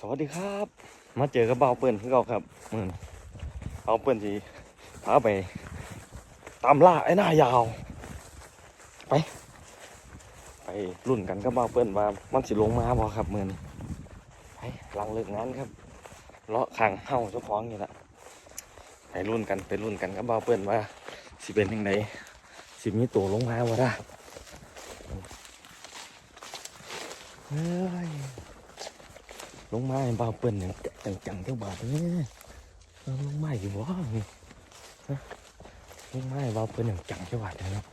สวัสดีครับ มาเจอกับเบาเปิ้ลที่เราครับมือนเบาเปิ้ลที่พาไปตามล่าไอ้หน้ายาว ไป ไปรุ่นกันกับเบาเปิ้ลว่ามันสิลงมาบ่ครับมือนไปหลังเลิกงานครับเลาะขังเฮาเจ้าของนี่แหละไปรุ่นกันไปรุ่นกันกับเบาเปิ้ลว่าสิเป็นยังไงสิมีตัวลงมาบ่ได้เฮ้ย ลงมาให้บ่าเปิ้นอย่างจังจังเท่าบาทเนี่เอาลงมาอยู่บ่นี่ฮะลงมาให้บ่าเปิ้นอย่างจังเท่าบาทเลยเนาะ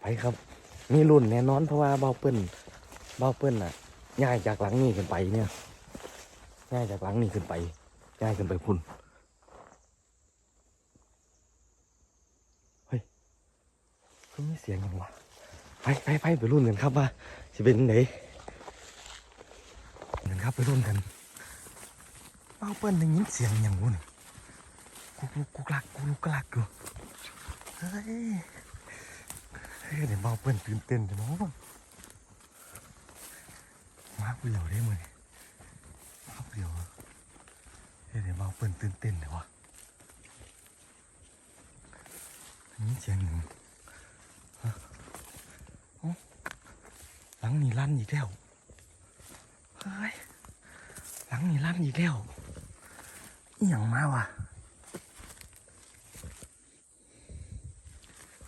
ไปครับ มีรุ่นแน่นอนเพราะว่าบ่าเปิ้นบ่าเปิ้นอะย้ายจากหลังนี้ขึ้นไปเนี่ยย้ายจากหลังนี้ขึ้นไปย้ายขึ้นไปพุ่นเฮ้ยก็มีเสียงยังวะไปไปไปไปรุ่นกันครับว่าจะเป็นไงเงินครับไปร่วมกันเป้าเปิ้ลได้ยินเสียงอย่างงู้นกุกกุกกุกลักกุกกุกลักอยู่เฮ้ยเฮ้ยเดี๋ยวเป้าเปิ้ลตื่นเต้นจังเนาะมาเปลี่ยวได้มั้ยมาเปลี่ยวเฮ้ยเดี๋ยวเป้าเปิ้ลตื่นเต้นเลยวะได้ยินเสียงหนึ่งเอ้าหลังนี่ลั่นอีกแล้ว เฮ้ยหลังนี่ลั่นอีกแล้วอหย่างมาวะ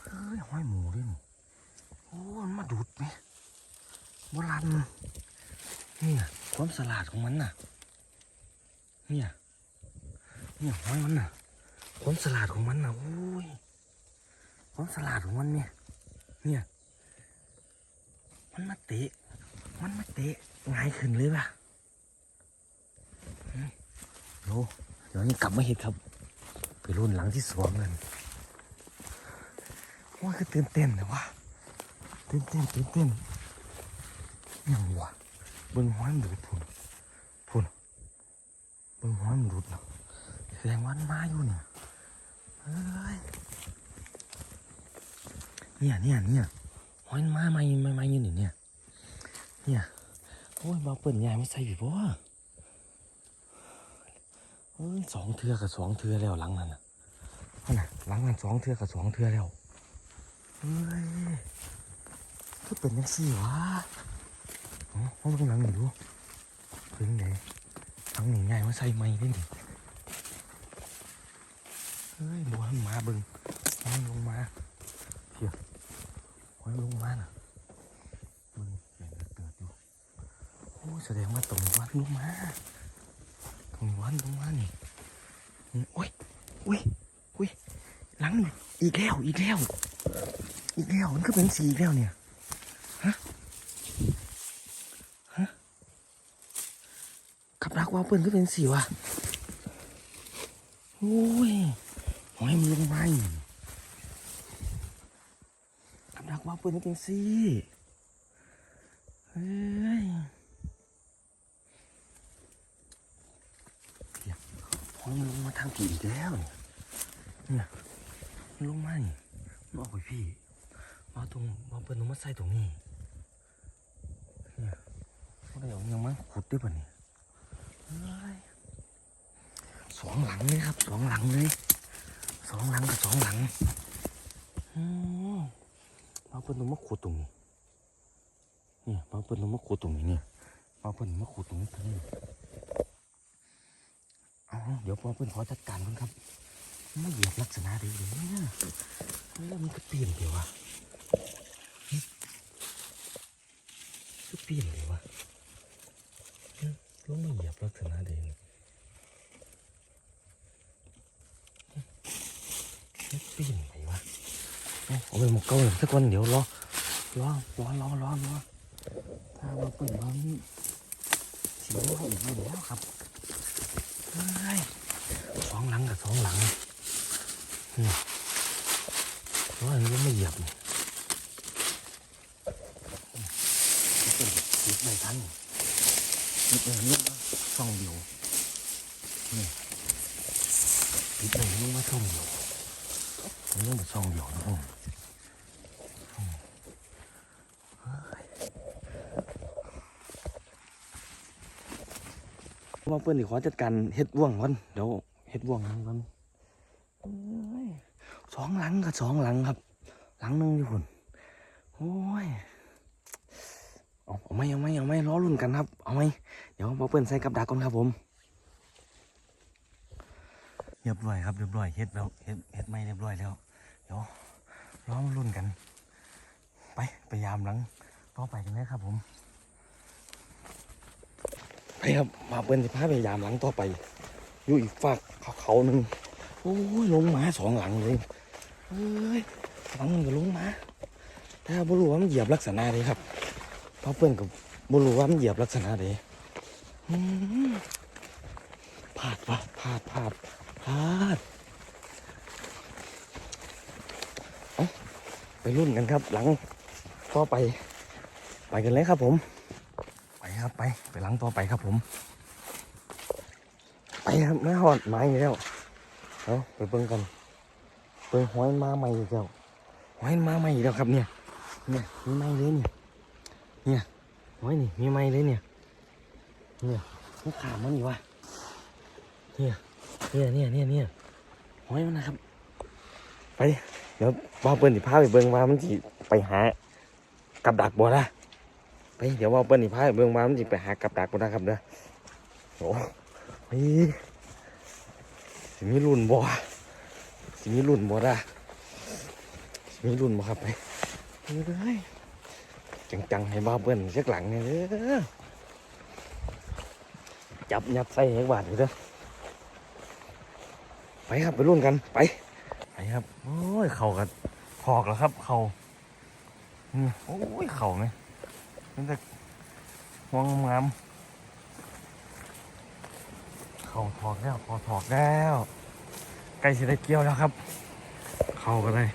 เฮ้ยห้อยหมูด้วยนี่โอ้มันมาดูดไหมโบราณเนี่ยความสลาดของมันน่ะ เนี่ยเนี่ยห้อยมันน่ะความสลาดของมันน่ะโอ้ยความสลาดของมันเนี่ย เนี่ย มันมาเตะ มันมาเตะ ง่ายขึ้นเลยป่ะอืมโอ้เดี๋ยวนี้กลับมาเห็ดครับ ไปรุ่นหลังที่สวงนั่นว่าคือตื่นเต้นนะวะตื่นเต้นตื่นเต้นยังวะเบิ้งห้อยมันดูดพุ่นพุ่นเบิ้งห้อยมันดูดเนาะแสดงว่ามันมาอยู่เนี่ยเฮ้ยเนี่ยเนี่ยเนี่ยห้อยมันมาไม่ไม่ไม่อยู่เนี่ยเนี่ย โอ้ยมาเปิดยายมาใส่ผีบ่เอ้ยสองเทือกับสองเทือแล้วหลังนั้นนะนั่นน่ะหลังนั้นสองเทือกับสองเทือแล้วเฮ้ยก็เป็นยังสี่วะอ๋อห้องหลังนี่ดูเป็นไงหลังหนี่ยายมาใส่ไม้ได้ดิเฮ้ยบัวมันมาบึงห้อยลงมาเพียห้อยลงมาน่ะ มึงเห็นเกิดอยู่โอ้ย แสดงว่าตรงวัดลงมาตรงวัดลงมานี่นี่โอ้ยโอ้ยโอ้ยหลังนี่อีกแล้วอีกแล้ว อีกแล้วมันก็เป็นสีอีกแล้วเนี่ยฮะฮะกับรักว่าวเปิ้นก็เป็นสีวะโอ้ยหอยมันลงมาอีกกับรักว่าวเปิ้นก็เป็นสีเฮ้เดี๋ยวพอ มันลงมาทางผีแล้วเนี่ยเนี่ยมันลงมานี่มันออกไปพี่มาตรงมาเปิดลงมาใส่ตรงนี้เนี่ยเขาได้เอายังมาขุดด้วยป่ะเนี่ยสองหลังเลยครับสองหลังเลยสองหลังกับสองหลังมาเปิดลงมาขุดตรงนี้เนี่ยบาเปิ้ลลงมาขูดตรงนี้เนี่ยบาเปิ้ลมาขูดตรงนี้ตรงนี้ เดี๋ยวบางเปิ้ลขอจัดการก่อนครับไม่เหยียบลักษณะดีเลยเนี่ยแล้วมันก็เปลี่ยนเดี๋ยววะก็เปลี่ยนเดี๋ยววะแล้วไม่เหยียบลักษณะดีเลยหึมันเปลี่ยนไปวะเอาเอาไปหมกเกาหน่อยสักวันเดี๋ยวรอรอรอรอรอรอถ้าเราเปิดเรานี่สีว่าอีกอยู่แล้วครับ สองหลังกับสองหลังนี่เพราะว่ามันไม่เหยียบนี่เป็นติดไม่ทันติดเลยนี่ช่องเดียวนี่ติดเลยนี่มาช่องเดียวนี่มาช่องเดียวนะผม ว่าเพื่อนที่ขอจัดการเฮ็ดว่วงก่อนเดี๋ยวเฮ็ดว่วงก่อนเอ้ยสองหลังกับสองหลังครับ หลังหนึงอยู่พุ่นโอ้ยเอาเอาไหมเอาไหมเอาไหมล้อรุ่นกันครับ เอาไหมเดี๋ยวมาเพื่อนใส่กับดักก่อนครับผมเรียบร้อยครับเรียบร้อยเฮ็ดแล้วเฮ็ดเฮ็ดไม่เรียบร้อยแล้วเดี๋ยวล้อมารุ่นกัน ไปพยายามหลังต่อไปกันเลยครับผม ไปครับมาเปิ้นสิพาพยายามหลังต่อไป อยู่อีกฝากเขาเขาหนึ่งโอ้ยลงมาสองหลังเลยเอ้ยหลังนึงก็ลงมาแต่บ่รู้ว่ามันเหยียบลักษณะใดครับเพราะเปิ้นก็บ่รู้ว่ามันเหยียบลักษณะใดอืมพลาดวะพลาดพลาดพลาดเอาไปรุ่นกันครับ หลังต่อไป ไปกันเลยครับผม ครับไปไปหลังต่อไปครับผม ไปครับแม่หอดไม้อีกแล้วเอาไปเบิ่งกันเบิ่งหอยมาใหม่อีกแล้วหอยมาใหม่อีกแล้วครับเนี่ยเนี่ยมีไม้เลยเนี่ยเนี่ยหอยนี่มีไม้เลยเนี่ยเนี่ยมันขามันอีกวะเนี่ยเนี่ยเนี่ยเนี่ยเนี่ยหอยมันนะครับ ไปเดี๋ยวบ้าเปิ้ลสิพาไปเบิ่งว่ามันสิไปหากับดักบ่ล่ะ ไปเดี๋ยวว่าเปิ้ลนี่พาไปเบิ่งมามันสิไปหากับดักบ่นะครับเด้อโอ้ไปสิมีรุ่นบ่สิมีรุ่นบ่ล่ะสิมีรุ่นบ่ครับไปไปเลยจังๆให้บ้าเปิ้ลสักหลังเนี่ยเด้อจับยัดใส่ให้บาดเลยเด้อไปครับไปรุ่นกันไปไปครับโอ้ยเข่ากันพอกแล้วครับ เข่าโอ้ยเข่าไหม นจะห่วงงามเขาถอกแล้วเขาถอกแล้วใกล้สิได้เกี่ยวแล้วครับ เข้ากันเลย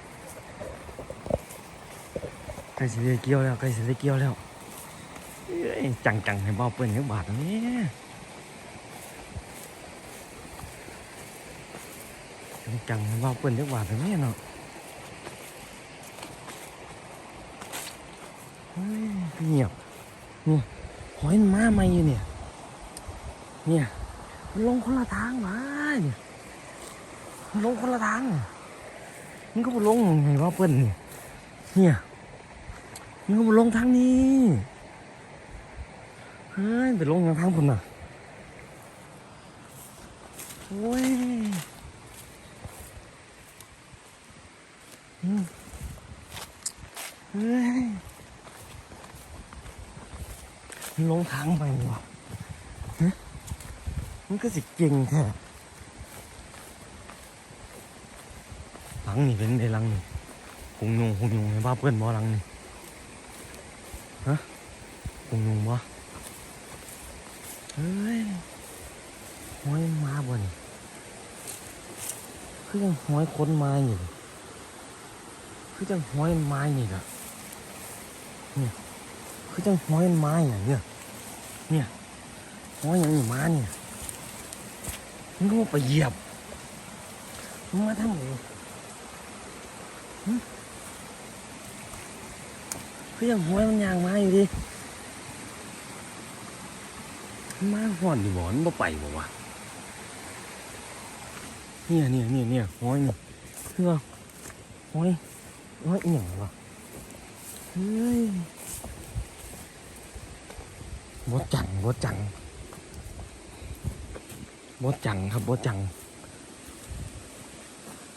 ใกล้สิได้เกี่ยวแล้วใกล้สิได้เกี่ยวแล้วจังจังให้เบาเปิ้นยังบาทอันนี้จังจังให้เบาเปิ้นยังบาทอันนี้เนาะ เฮ้ยบเงียหอยมาใหม่อยู่เนี่ย เนี่ยมันลงคนละทางมาเนี่ยมันลงคนละทางมันก็มาลงไงว่าเปิ้ลเนี่ยเนี่ยมันก็มาลงทางนี้เฮ้ยไปลงทางคนน่ะโอ้ยอืมเฮ้ย มันลงทางไปวะฮะมันก็สิเก่งแท้หลังนี่เป็นไงหลังนี่หงยงหงยงให้บ้าเพื่อนบ่หลังนี่ฮะหงยงบ่เฮ้ยห้อยมาบ่นี่คือยังห้อยคนมาอยู่คือจังห้อยไม้นี่ล่ะ คือจังห้อยไม้อย่างเนี่ยเนี่ยห้อยอย่างนี้มาเนี่ยมันก็มาไปเหยียบมันมาทำไงหึคือยังห้อยมันยางมาอยู่ดิมันมาห่อนอยู่บ่มันบ่ไปบ่วะเนี่ยเนี่ยเนี่ยเนี่ยห้อยนี่คือว่าห้อยห้อยอีหยังวะเฮ้ย บดจังบดจังบดจังครับบดจัง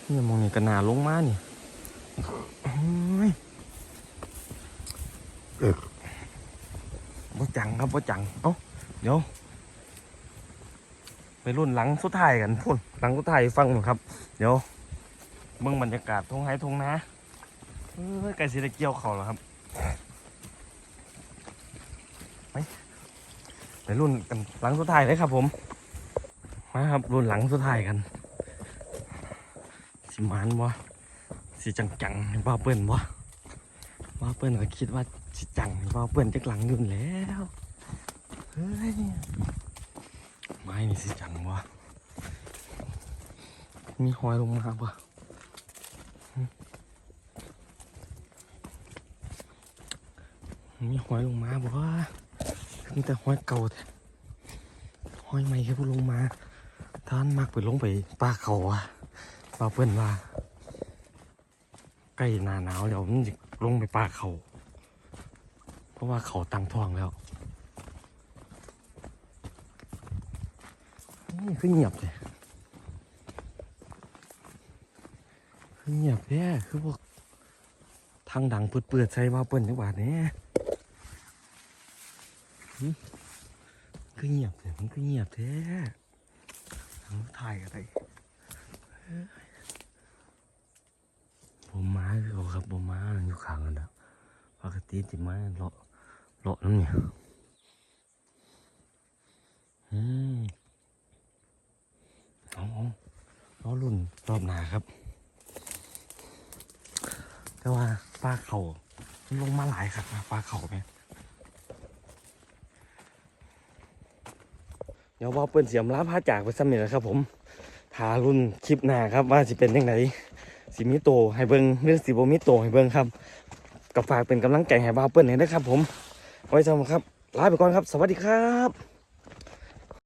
นี่มองนี่กระนาลงมานี่โอ้ยเอิกบดจังครับบดจังเอ้าเดี๋ยวไปรุ่นหลังสุดท้ายกันพุ่นหลังสุดท้ายฟังหน่อยครับ เดี๋ยวเบิ่งบรรยากาศทงไห้ทงนาเอ้ยไก่สิได้เกียวเขาแล้วครับ ไปรุ่นกันหลังสุดท้ายเลยครับ ผมมาครับรุ่นหลังสุดท้ายกัน สิมานบ่สิจังจังๆให้บ้าเปิ้นบ่บ้าเปิ้นก็คิดว่าสิจังให้บ้าเปิ้นจักหลังยุ่นแล้วเฮ้ยไม้นี่สิจังบ่มีหอยลงมาบ่มีหอยลงมาบ่ มีแต่ห้อยเก่าแท้ห้อยไม่ครับลงมาท่านมักไปลงไปป่าเขาอะป่าเปิ้นว่าใกล้หน้าหนาวแล้วมันจะลงไปป่าเขา เพราะว่าเขาตังทองแล้วนี่คือเงียบเลยคือเงียบแย่คือพวกทางดังเปิดเปิดๆใส่ว่าเปิ้นจังหวัดนี้ คือเงียบเลยมันคือเงียบแท้ทางถ่ายอะไรผมมาคือเขาครับผมมาอยู่ข้างกันแล้วปกติจิมาเลาะเลาะน้ำเนี่ยอืมเอาเอาเอารุ่นรอบหนาครับ แต่ว่าปลาเขาลงมาหลายครับนปลาเขาไหม เดี๋ยวว่าเปิ้นเสียมล้าพาจากไปสำเร็จแล้วครับ ผมทารุ่นคลิปหน้าครับว่าสิเป็นยังไงสิมิโตให้เบิ้งหรือสิบมิโตให้เบิ้งครับกับฝากเป็นกำลังใจให้บ่าวเปิ้ลให้ด้วยครับ ผม ไว้สำหรับครับลาไปก่อนครับ สวัสดีครับ